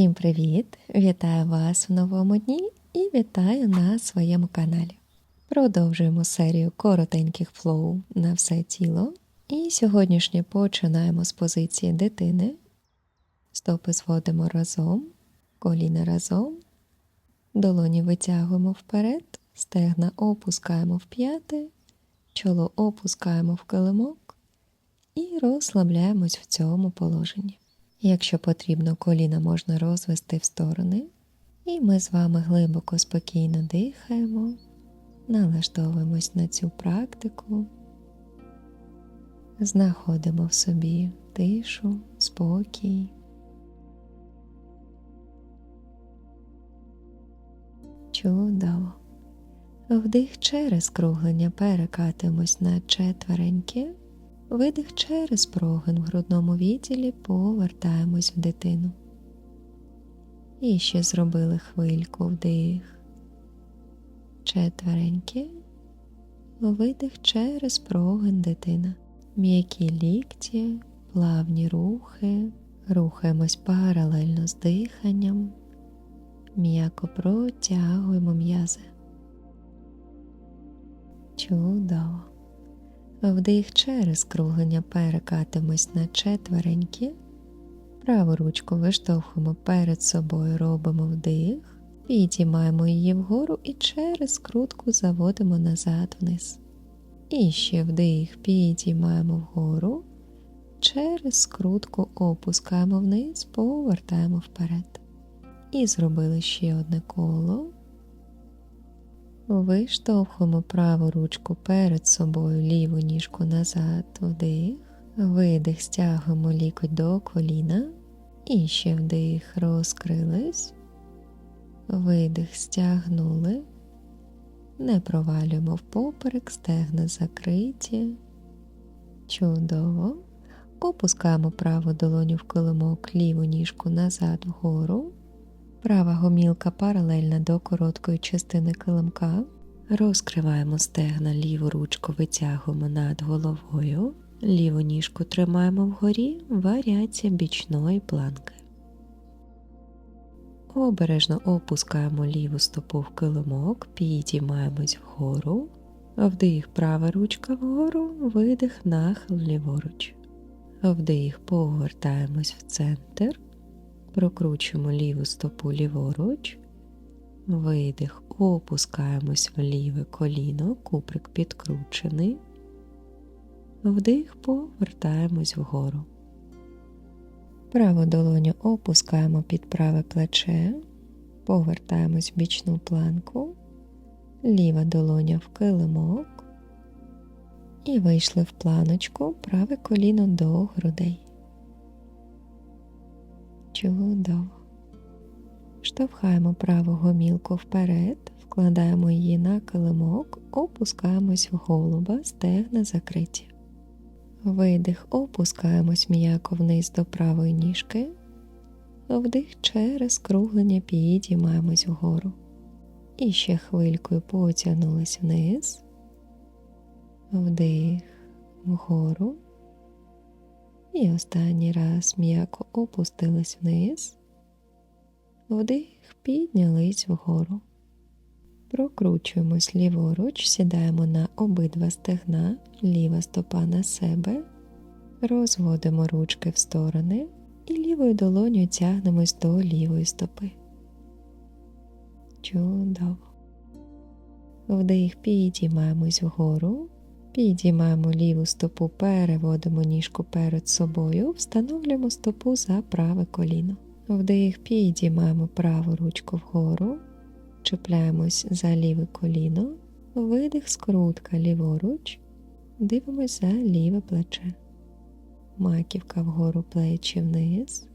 Всім привіт! Вітаю вас в новому дні і вітаю на своєму каналі. Продовжуємо серію коротеньких флоу на все тіло. І сьогоднішнє починаємо з позиції дитини. Стопи зводимо разом, коліна разом, долоні витягуємо вперед, стегна опускаємо в п'яти, чоло опускаємо в килимок і розслабляємось в цьому положенні. Якщо потрібно, коліна можна розвести в сторони, і ми з вами глибоко спокійно дихаємо, налаштовуємось на цю практику, знаходимо в собі тишу, спокій. Чудово. Вдих через круглення перекатимось на четвереньки. Видих через прогин в грудному відділі повертаємось в дитину. І ще зробили хвильку вдих. Четвереньки. Видих через прогин дитина. М'які лікті, плавні рухи. Рухаємось паралельно з диханням. М'яко протягуємо м'язи. Чудово. Вдих через круглення перекатимось на четверенькі. Праву ручку виштовхуємо перед собою, робимо вдих, підіймаємо її вгору і через скрутку заводимо назад вниз. І ще вдих, підіймаємо вгору, через скрутку опускаємо вниз, повертаємо вперед. І зробили ще одне коло. Виштовхуємо праву ручку перед собою, ліву ніжку назад, вдих, видих, стягуємо лікоть до коліна. І ще вдих, розкрились, видих, стягнули, не провалюємо впоперек, стегна закриті. Чудово. Опускаємо праву долоню в килимок, ліву ніжку назад вгору. Права гомілка паралельна до короткої частини килимка. Розкриваємо стегна, ліву ручку витягуємо над головою, ліву ніжку тримаємо вгорі, варіація бічної планки. Обережно опускаємо ліву стопу в килимок, підіймаємось вгору, вдих права ручка вгору, видих нахил ліворуч. Вдих повертаємось в центр. Прокручуємо ліву стопу ліворуч, видих, опускаємось в ліве коліно, куприк підкручений, вдих, повертаємось вгору. Праву долоню опускаємо під праве плече, повертаємось в бічну планку, ліва долоня в килимок. І вийшли в планочку. Праве коліно до грудей. Чудово. Штовхаємо праву гомілку вперед, вкладаємо її на килимок, опускаємось в голуба, стегна закриті. Видих, опускаємось м'яко вниз до правої ніжки, вдих через круглення підіймаємось вгору. І ще хвилькою потягнулись вниз, вдих вгору. І останній раз м'яко опустились вниз, вдих, піднялись вгору. Прокручуємось ліворуч, сідаємо на обидва стегна, ліва стопа на себе, розводимо ручки в сторони і лівою долоню тягнемось до лівої стопи. Чудово. Вдих, підіймаємось вгору. Підіймаємо ліву стопу, переводимо ніжку перед собою, встановлюємо стопу за праве коліно. Вдих, підіймаємо праву ручку вгору, чіпляємось за ліве коліно, видих, скрутка ліворуч, дивимось за ліве плече. Маківка вгору плечі вниз.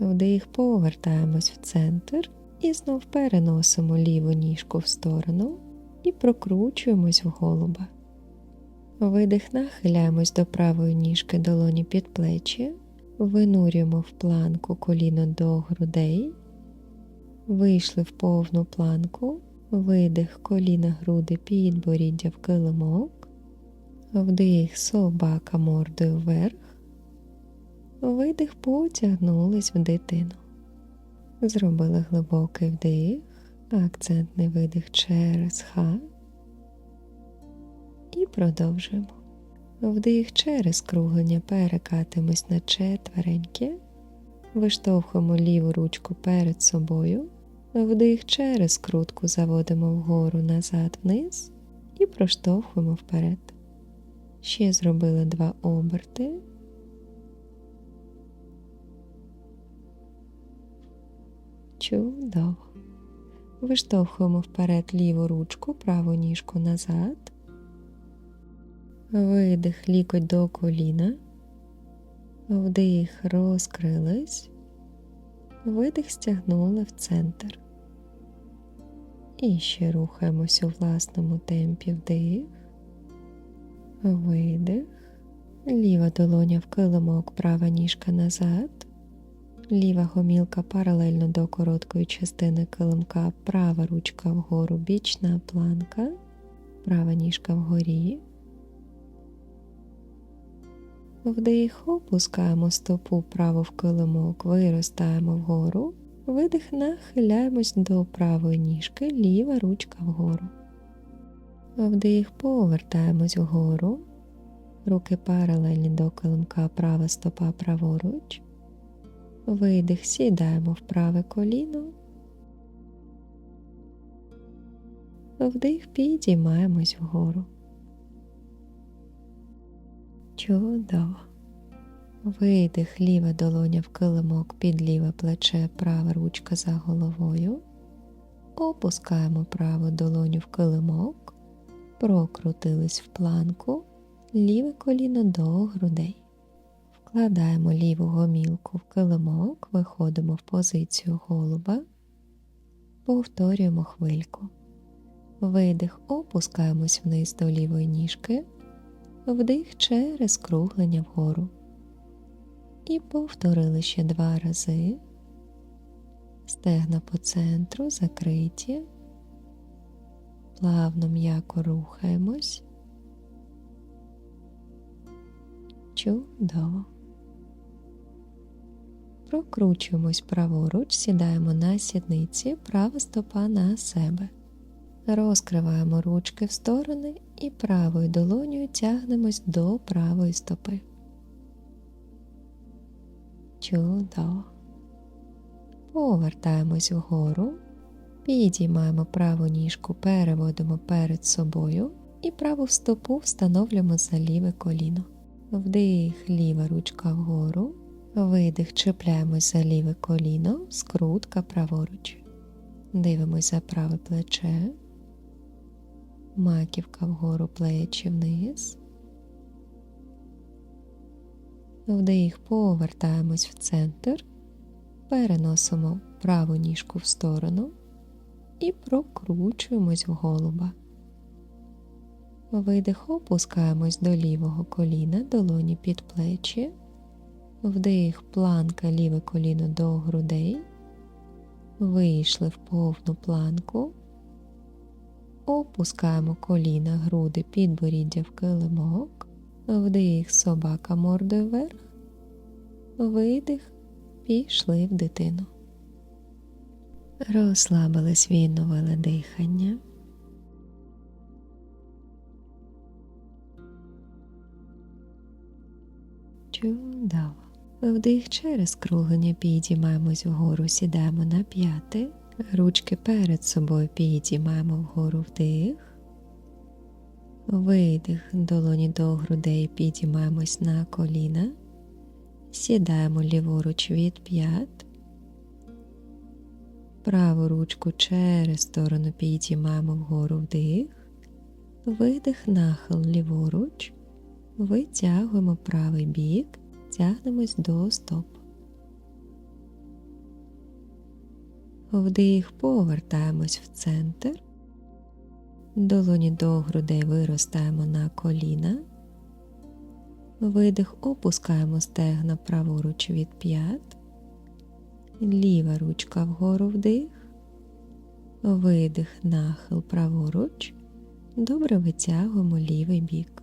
Вдих, повертаємось в центр. І знов переносимо ліву ніжку в сторону і прокручуємось в голуба. Видих, нахиляємось до правої ніжки долоні під плечі, винурюємо в планку коліно до грудей, вийшли в повну планку, видих коліна груди підборіддя в килимок, вдих собака мордою вверх, Видих потягнулись в дитину. Зробили глибокий вдих, акцентний видих через ха. І продовжуємо. Вдих через круглення перекатимось на четвереньки. Виштовхуємо ліву ручку перед собою. Вдих через крутку заводимо вгору назад вниз і проштовхуємо вперед. Ще зробили два оберти. Чудово. Виштовхуємо вперед ліву ручку, праву ніжку назад. Видих лікоть до коліна. Вдих розкрились. Видих стягнули в центр. І ще рухаємось у власному темпі вдих. Видих. Ліва долоня в килимок, права ніжка назад. Ліва гомілка паралельно до короткої частини килимка, права ручка вгору, бічна планка, права ніжка вгорі. Вдих, опускаємо стопу право в килимок, виростаємо вгору. Видих, нахиляємось до правої ніжки, ліва ручка вгору. Вдих, повертаємось вгору. Руки паралельні до килимка, права стопа праворуч. Видих, сідаємо в праве коліно. Вдих, підіймаємось вгору. Чудово. Видих, ліва долоня в килимок під ліве плече, права ручка за головою. Опускаємо праву долоню в килимок, прокрутились в планку, ліве коліно до грудей. Вкладаємо ліву гомілку в килимок, виходимо в позицію голуба, повторюємо хвильку. Видих, опускаємось вниз до лівої ніжки, вдих через круглення вгору. І повторили ще два рази. Стегна по центру закриті, плавно м'яко рухаємось. Чудово. Прокручуємось праворуч, сідаємо на сідниці, права стопа на себе. Розкриваємо ручки в сторони і правою долонею тягнемось до правої стопи. Чудово. Повертаємось вгору, підіймаємо праву ніжку, переводимо перед собою і праву стопу встановлюємо за ліве коліно. Вдих, ліва ручка вгору, видих, чіпляємось за ліве коліно, скрутка праворуч. Дивимось за праве плече, маківка вгору плечі вниз. Вдих, повертаємось в центр, переносимо праву ніжку в сторону і прокручуємось в голуба. Видих, опускаємось до лівого коліна, долоні під плечі. Вдих, планка, ліве коліно до грудей. Вийшли в повну планку. Опускаємо коліна, груди, підборіддя в килимок. Вдих, собака мордою вверх. Видих, пішли в дитину. Розслабились, відновили дихання. Чудово. Вдих через круглення підіймаємось вгору, сідаємо на п'яти. Ручки перед собою підіймаємо вгору вдих. Видих, долоні до грудей підіймаємось на коліна. Сідаємо ліворуч від п'ят. Праву ручку через сторону підіймаємо вгору вдих. Видих, нахил ліворуч. Витягуємо правий бік, тягнемось до стоп. Вдих, повертаємось в центр. Долоні до грудей виростаємо на коліна. Видих, опускаємо стегна праворуч від п'ят. Ліва ручка вгору вдих. Видих, нахил праворуч. Добре витягуємо лівий бік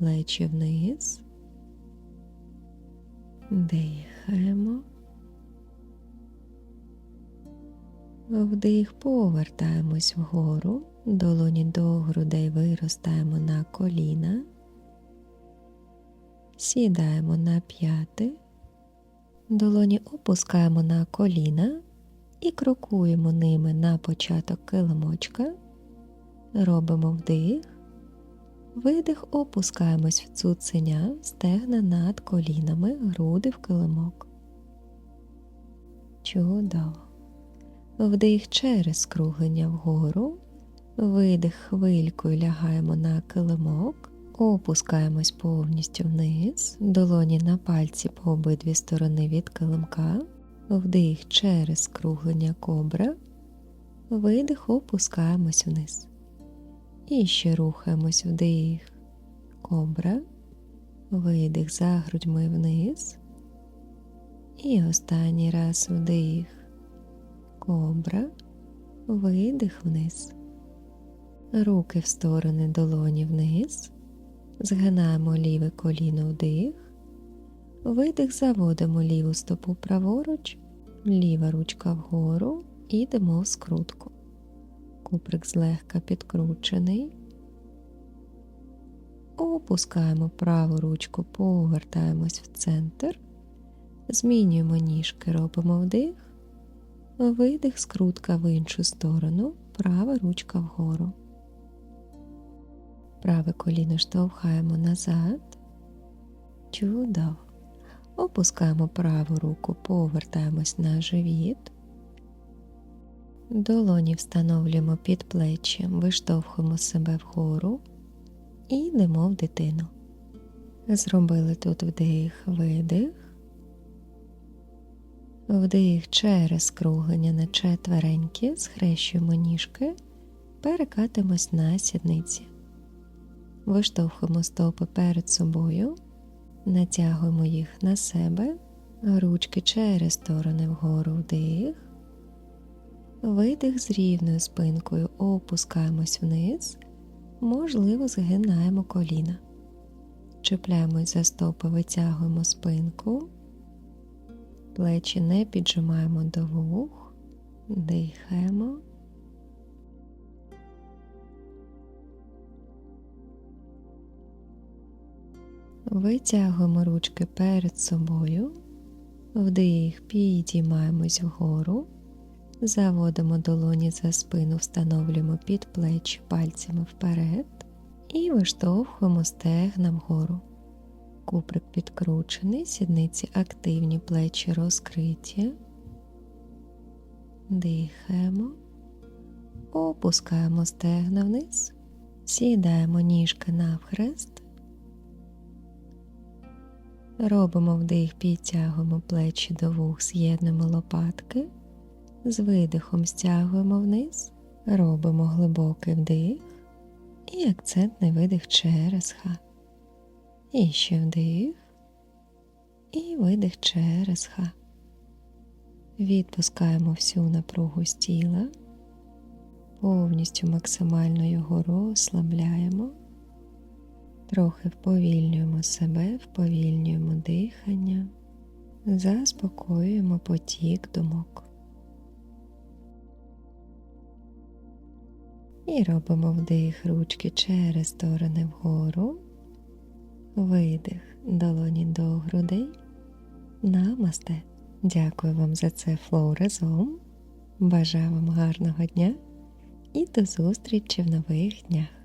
плечі вниз. Дихаємо. Вдих, повертаємось вгору, долоні до грудей виростаємо на коліна, сідаємо на п'яти, долоні опускаємо на коліна і крокуємо ними на початок килимочка, робимо вдих, видих, опускаємось в цуценя, стегна над колінами, груди в килимок. Чудово. Вдих через скруглення вгору, видих хвилькою лягаємо на килимок, опускаємось повністю вниз, долоні на пальці по обидві сторони від килимка, вдих через скруглення кобра, видих, опускаємось вниз. І ще рухаємось вдих, кобра, видих за грудьми вниз. І останній раз вдих кобра, видих вниз. Руки в сторони долоні вниз. Згинаємо ліве коліно вдих. Видих, заводимо ліву стопу праворуч, ліва ручка вгору і йдемо в скрутку. Куприк злегка підкручений. Опускаємо праву ручку, повертаємось в центр. Змінюємо ніжки, робимо вдих. Видих, скрутка в іншу сторону, права ручка вгору. Праве коліно штовхаємо назад. Чудово. Опускаємо праву руку, повертаємось на живіт. Долоні встановлюємо під плечі, виштовхуємо себе вгору і йдемо в дитину. Зробили тут вдих, видих. Вдих через скруглення на четвереньки, схрещуємо ніжки, перекатимось на сідниці. Виштовхуємо стопи перед собою, натягуємо їх на себе, ручки через сторони вгору вдих, видих з рівною спинкою, опускаємось вниз, можливо, згинаємо коліна. Чіпляємось за стопи, витягуємо спинку. Плечі не піджимаємо до вух, дихаємо. Витягуємо ручки перед собою, вдих, підіймаємось вгору, заводимо долоні за спину, встановлюємо під плечі пальцями вперед і виштовхуємо стегна вгору. Куприк підкручений, сідниці активні, плечі розкриті. Дихаємо, опускаємо стегна вниз, сідаємо ніжки навхрест. Робимо вдих, підтягуємо плечі до вух, з'єднуємо лопатки, з видихом стягуємо вниз, робимо глибокий вдих і акцентний видих через ха. І ще вдих і видих через ха. Відпускаємо всю напругу з тіла, повністю максимально його розслабляємо, трохи вповільнюємо себе, вповільнюємо дихання, заспокоюємо потік думок. І робимо вдих ручки через сторони вгору. Видих долоні до грудей. Намасте. Дякую вам за це флоу разом. Бажаю вам гарного дня і до зустрічі в нових днях.